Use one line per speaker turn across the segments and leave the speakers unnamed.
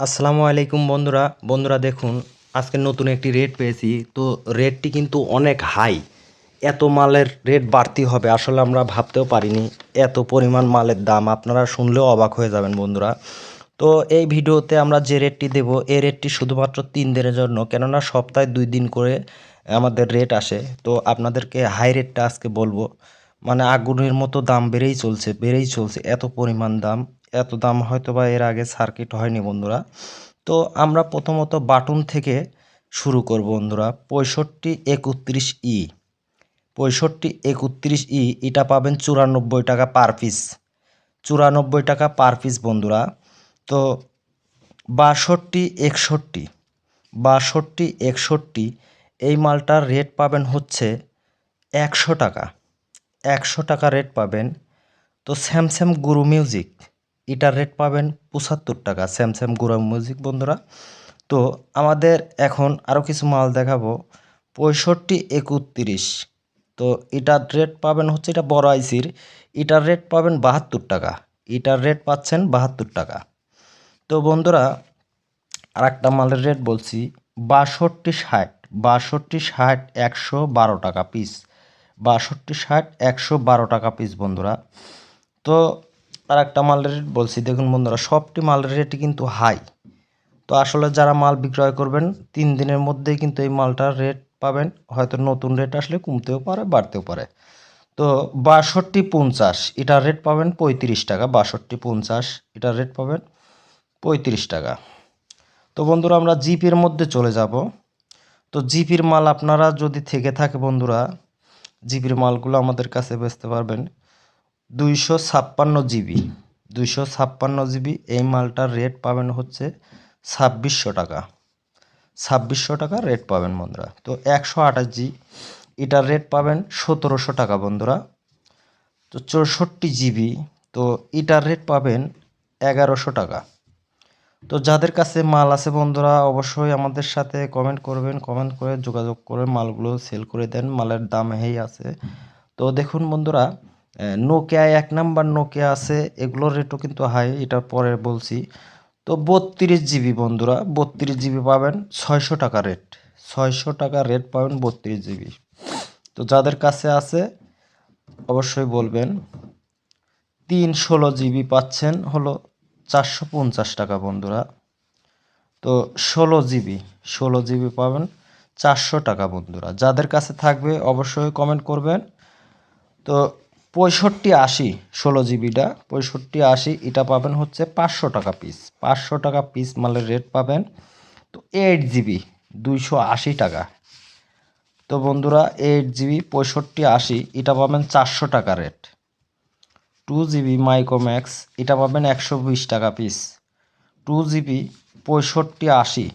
আসসালামু আলাইকুম বন্ধুরা। বন্ধুরা দেখুন, আজকে নতুন একটি রেট পেয়েছি। তো রেটটি কিন্তু অনেক হাই এত মালের রেট বাড়তি হবে আসলে আমরা ভাবতেও পারিনি। এত পরিমাণ মালের দাম, আপনারা শুনলেও অবাক হয়ে যাবেন বন্ধুরা। তো এই ভিডিওতে আমরা যে রেটটি দেব, এই রেটটি শুধুমাত্র তিন দিনের জন্য, কেননা সপ্তাহে দুই দিন করে আমাদের রেট আসে। তো আপনাদেরকে হাই রেটটা আজকে বলব। মানে আগুনের মতো দাম বেড়েই চলছে বেড়েই চলছে, এত পরিমাণ দাম। এত দাম হয়তো বা এর আগে সার্কিট হয়নি বন্ধুরা। তো আমরা প্রথমত বাটন থেকে শুরু করব বন্ধুরা। পঁয়ষট্টি একত্রিশ ই। পঁয়ষট্টি একত্রিশ ই, এটা পাবেন চুরানব্বই টাকা পার পিস চুরানব্বই টাকা পার পিস বন্ধুরা। তো বাষট্টি একষট্টি বাষট্টি একষট্টি, এই মালটার রেট পাবেন হচ্ছে একশো টাকা। একশো টাকা রেট পাবেন। তো স্যামসাং গুরু মিউজিক এটার রেট পাবেন পঁচাত্তর টাকা। স্যামসাং গুরু মিউজিক বন্ধুরা। তো আমাদের এখন আরও কিছু মাল দেখাবো। পঁয়ষট্টি, একত্রিশ। তো এটার রেট পাবেন হচ্ছে এটা বড় আইসির। এটার রেট পাবেন বাহাত্তর টাকা। এটার রেট পাচ্ছেন বাহাত্তর টাকা। তো বন্ধুরা আর একটা মালের রেট বলছি। বাষট্টি ষাট। বাষট্টি ষাট একশো বারো টাকা পিস বাষট্টি ষাট একশো বারো টাকা পিস বন্ধুরা। তো আর একটা মালের রেট বলছি। দেখুন বন্ধুরা, সবটি মালের রেটই কিন্তু হাই তো আসলে যারা মাল বিক্রয় করবেন, তিন দিনের মধ্যেই কিন্তু এই মালটার রেট পাবেন। হয়তো নতুন রেট আসলে কমতেও পারে, বাড়তেও পারে। তো বাষট্টি পঞ্চাশ এটার রেট পাবেন পঁয়ত্রিশ টাকা। বাষট্টি পঞ্চাশ এটার রেট পাবেন পঁয়ত্রিশ টাকা। তো বন্ধুরা, আমরা জিপির মধ্যে চলে যাব। তো জিপির মাল আপনারা যদি থেকে থাকে বন্ধুরা জিপির মালগুলো আমাদের কাছে বেচতে পারবেন। দুইশো ছাপ্পান্ন জিবি। দুইশো ছাপ্পান্ন জিবি এই মালটার রেট পাবেন হচ্ছে ছাব্বিশশো টাকা। ছাব্বিশশো টাকা রেট পাবেন বন্ধুরা। তো একশো আঠাশ জি, এটার রেট পাবেন সতেরোশো টাকা বন্ধুরা। তো চৌষট্টি জিবি, তো এটার রেট পাবেন এগারোশো টাকা। তো যাদের কাছে মাল আছে বন্ধুরা, অবশ্যই আমাদের সাথে কমেন্ট করবেন। কমেন্ট করে যোগাযোগ করে মালগুলো সেল করে দেন। মালের দাম হেই আছে। তো দেখুন বন্ধুরা নোকিয়া এক নাম্বার নোকিয়া আছে, এগুলোর রেটও কিন্তু হাই এটা পরে বলছি। তো বত্রিশ জিবি বন্ধুরা, বত্রিশ জিবি পাবেন, ছয়শো টাকা রেট ছয়শো টাকা রেট পাবেন বত্রিশ জিবি তো যাদের কাছে আছে, অবশ্যই বলবেন, তিন ষোলো জিবি পাচ্ছেন, হলো চারশো পঞ্চাশ টাকা বন্ধুরা। তো ষোলো জিবি ষোলো জিবি পাবেন, চারশো টাকা বন্ধুরা। যাদের কাছে থাকবে, অবশ্যই কমেন্ট করবেন। তো পঁয়ষট্টি আশি, ষোলো জিবিটা, পঁয়ষট্টি আশি, এটা পাবেন হচ্ছে পাঁচশো টাকা পিস পাঁচশো টাকা পিস মালের রেট পাবেন তো এইট জিবি, দুইশো আশি টাকা। তো বন্ধুরা এইট জিবি, পঁয়ষট্টি আশি, এটা পাবেন চারশো টাকা রেট টু জিবি মাইক্রোম্যাক্স, এটা পাবেন একশো বিশ টাকা পিস টু জিবি, পঁয়ষট্টি আশি,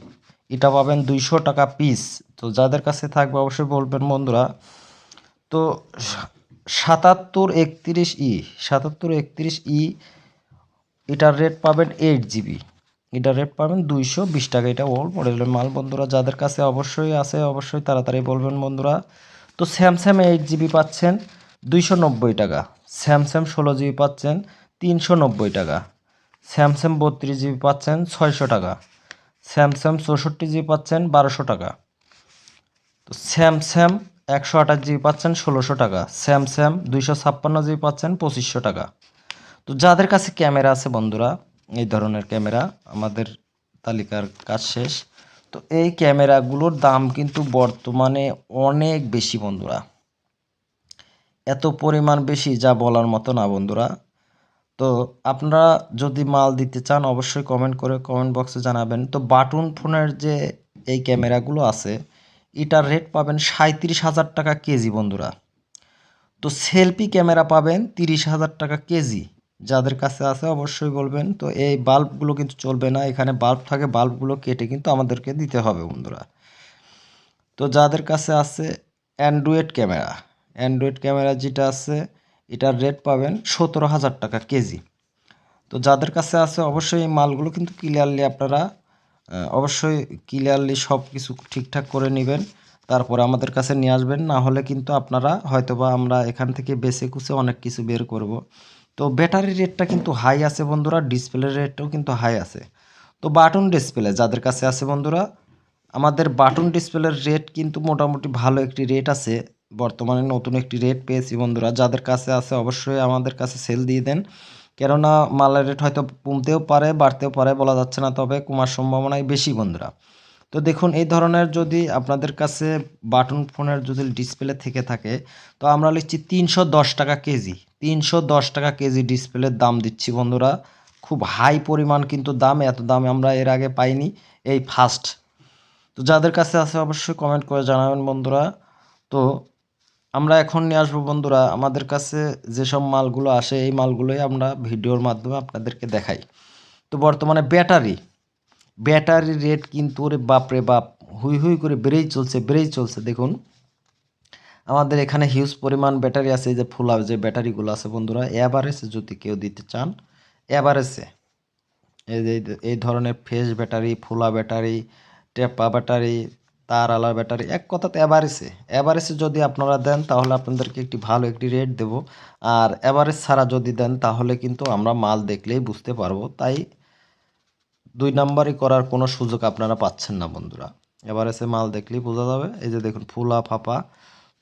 এটা পাবেন দুইশো টাকা পিস তো যাদের কাছে থাকবে, অবশ্যই বলবেন বন্ধুরা। তো সাতাত্তর একত্রিশ ই, সাতাত্তর একত্রিশ ই, এটার রেট পাবেন এইট জিবি এটার রেট পাবেন দুইশো বিশ টাকা। এটা ওল্ড মডেলের মাল বন্ধুরা, যাদের কাছে অবশ্যই আছে, অবশ্যই তাড়াতাড়ি বলবেন বন্ধুরা। তো স্যামসাং এইট জিবি পাচ্ছেন দুইশো নব্বই টাকা। স্যামসাং ষোলো জিবি পাচ্ছেন তিনশো নব্বই টাকা। স্যামসাং বত্রিশ জিবি পাচ্ছেন ছয়শো টাকা। স্যামসাং চৌষট্টি জিবি পাচ্ছেন বারোশো টাকা। তো স্যামসাং একশো আঠাশ জিবি পাচ্ছেন ষোলোশো টাকা। স্যামসাং দুইশো ছাপ্পান্ন জিবি পাচ্ছেন পঁচিশশো টাকা। তো যাদের কাছে ক্যামেরা আছে বন্ধুরা, এই ধরনের ক্যামেরা, আমাদের তালিকার কাজ শেষ। তো এই ক্যামেরাগুলোর দাম কিন্তু বর্তমানে অনেক বেশি বন্ধুরা। এত পরিমাণ বেশি যা বলার মতো না বন্ধুরা। তো আপনারা যদি মাল দিতে চান, অবশ্যই কমেন্ট করে কমেন্ট বক্সে জানাবেন। তো বাটন ফোনের যে এই ক্যামেরাগুলো আছে এটার রেট পাবেন সাঁত্রিশ হাজার টাকা কেজি বন্ধুরা। তো সেলফি ক্যামেরা পাবেন তিরিশ হাজার টাকা কেজি। যাদের কাছে আছে অবশ্যই বলবেন, তো এই বাল্বগুলো কিন্তু চলবে না। এখানে বাল্ব থাকে বাল্বগুলো কেটে কিন্তু আমাদেরকে দিতে হবে বন্ধুরা। তো যাদের কাছে আছে অ্যান্ড্রয়েড ক্যামেরা অ্যান্ড্রয়েড ক্যামেরা যেটা আছে, এটার রেট পাবেন সতেরো হাজার টাকা কেজি। তো যাদের কাছে আছে অবশ্যই এই মালগুলো কিন্তু ক্লিয়ারলি আপনারা অবশ্যই ক্লিয়ারলি সব কিছু ঠিকঠাক করে নেবেন, তারপরে আমাদের কাছে নিয়ে আসবেন, না হলে কিন্তু আপনারা হয়তোবা আমরা এখান থেকে বেছে কুচে অনেক কিছু বের করব। তো ব্যাটারি রেটটা কিন্তু হাই আছে বন্ধুরা ডিসপ্লে রেটটাও কিন্তু হাই আছে। তো বাটন ডিসপ্লে যাদের কাছে আছে বন্ধুরা, আমাদের বাটন ডিসপ্লের রেট কিন্তু মোটামুটি ভালো একটি রেট আছে। বর্তমানে নতুন একটি রেট পেয়েছি বন্ধুরা, যাদের কাছে আছে অবশ্যই আমাদের কাছে সেল দিয়ে দেন। কেননা মালের রেট হয়তো কমতেও পারে, বাড়তেও পারে বলা যাচ্ছে না, তবে কমার সম্ভাবনাই বেশি বন্ধুরা। তো দেখুন, এই ধরনের যদি আপনাদের কাছে বাটন ফোনের যদি ডিসপ্লে থেকে থাকে, তো আমরা লিখছি তিনশো দশ টাকা কেজি। তিনশো দশ টাকা কেজি ডিসপ্লের দাম দিচ্ছি বন্ধুরা। খুব হাই পরিমাণ কিন্তু দাম, এত দাম আমরা এর আগে পাইনি এই ফার্স্ট তো যাদের কাছে আছে অবশ্যই কমেন্ট করে জানাবেন বন্ধুরা। তো আমরা এখন নিয়ে আসব বন্ধুরা, আমাদের কাছে যেসব মালগুলো আসে, এই মালগুলোই আমরা ভিডিওর মাধ্যমে আপনাদেরকে দেখাই। তো বর্তমানে ব্যাটারি ব্যাটারি রেট কিন্তু ওরে বাপরে বাপ, হুই হুই করে বেড়েই চলছে বেড়েই চলছে। দেখুন, আমাদের এখানে হিউজ পরিমাণ ব্যাটারি আছে, এই যে ফুলা যে ব্যাটারিগুলো আছে বন্ধুরা এভারেজে যদি কেউ দিতে চান এভারেজে এই এই ধরনের ফেস ব্যাটারি ফুলা ব্যাটারি, টেপা ব্যাটারি তার আলা ব্যাটারি। এক কথাতে এভারেজে এভারেজে যদি আপনারা দেন, তাহলে আপনাদেরকে একটি ভালো একটি রেট দেব। আর এভারেজ ছাড়া যদি দেন, তাহলে কিন্তু আমরা মাল দেখলেই বুঝতে পারব। তাই দুই নাম্বারই করার কোনো সুযোগ আপনারা পাচ্ছেন না, বন্ধুরা। এভারেজে মাল দেখলেই বোঝা যাবে। এই যে দেখুন, ফুলা ফাপা।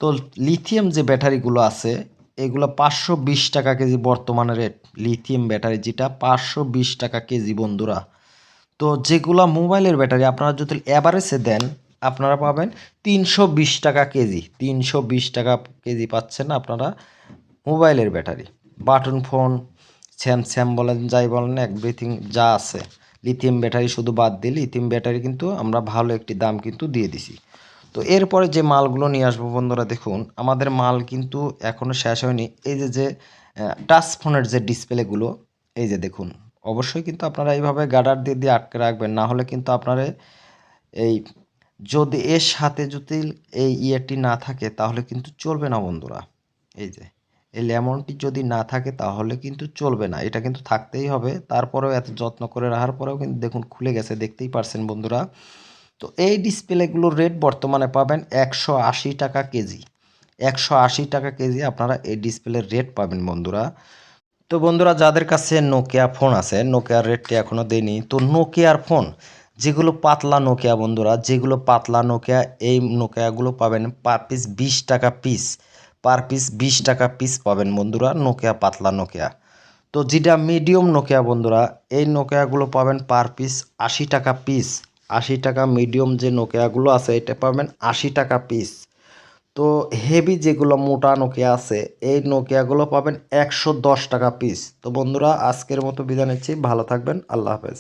তো লিথিয়াম যে ব্যাটারিগুলো আছে, এগুলো পাঁচশো বিশ টাকা কেজি বর্তমানে রেট লিথিয়াম ব্যাটারি যেটা পাঁচশো বিশ টাকা কেজি, বন্ধুরা। তো যেগুলো মোবাইলের ব্যাটারি, আপনারা যদি অ্যাভারেজে দেন আপনারা পাবেন তিনশো বিশ টাকা কেজি, তিনশো বিশ টাকা কেজি পাচ্ছেন আপনারা মোবাইলের ব্যাটারি। বাটন, ফোন স্যামস্যাম বলেন, যাই বলেন এভরিথিং যা আছে। লিথিয়াম ব্যাটারি শুধু বাদ দিয়ে লিথিয়াম ব্যাটারি কিন্তু আমরা ভালো একটি দাম কিন্তু দিয়ে দিছি। তো এরপরে যে মালগুলো নিয়ে আসব বন্ধুরা, দেখুন, আমাদের মাল কিন্তু এখনও শেষ হয়নি। এই যে যে টাচ ফোনের যে ডিসপ্লেগুলো এই যে দেখুন, অবশ্যই কিন্তু আপনারা এইভাবে গার্ডার দিয়ে দিয়ে আটকে রাখবেন। না হলে কিন্তু আপনারা এই যদি এর সাথে যদি এই ইয়েটি না থাকে, তাহলে কিন্তু চলবে না বন্ধুরা। এই যে, এই লেমনটি যদি না থাকে, তাহলে কিন্তু চলবে না। এটা কিন্তু থাকতেই হবে। তারপরেও এত যত্ন করে রাখার পরেও কিন্তু দেখুন, খুলে গেছে, দেখতেই পারছেন বন্ধুরা। তো এই ডিসপ্লেগুলোর রেট বর্তমানে পাবেন একশো আশি টাকা কেজি। একশো আশি টাকা কেজি আপনারা এই ডিসপ্লের রেট পাবেন বন্ধুরা। তো বন্ধুরা, যাদের কাছে নোকিয়া ফোন আছে নোকিয়ার রেটটি এখনও দেয়নি। তো নোকিয়ার ফোন যেগুলো পাতলা নোকিয়া বন্ধুরা, যেগুলো পাতলা নোকিয়া এই নোকিয়াগুলো পাবেন পার পিস বিশ টাকা পিস পার পিস বিশ টাকা পিস পাবেন বন্ধুরা নোকিয়া পাতলা নোকিয়া তো যেটা মিডিয়াম নোকিয়া বন্ধুরা, এই নোকিয়াগুলো পাবেন পার পিস আশি টাকা পিস আশি টাকা মিডিয়াম যে নোকিয়াগুলো আছে, এটা পাবেন আশি টাকা পিস তো হেভি যেগুলো মোটা নোকিয়া আছে, এই নোকিয়াগুলো পাবেন একশো দশ টাকা পিস তো বন্ধুরা, আজকের মতো বিদায় নিচ্ছি, ভালো থাকবেন, আল্লাহ হাফেজ।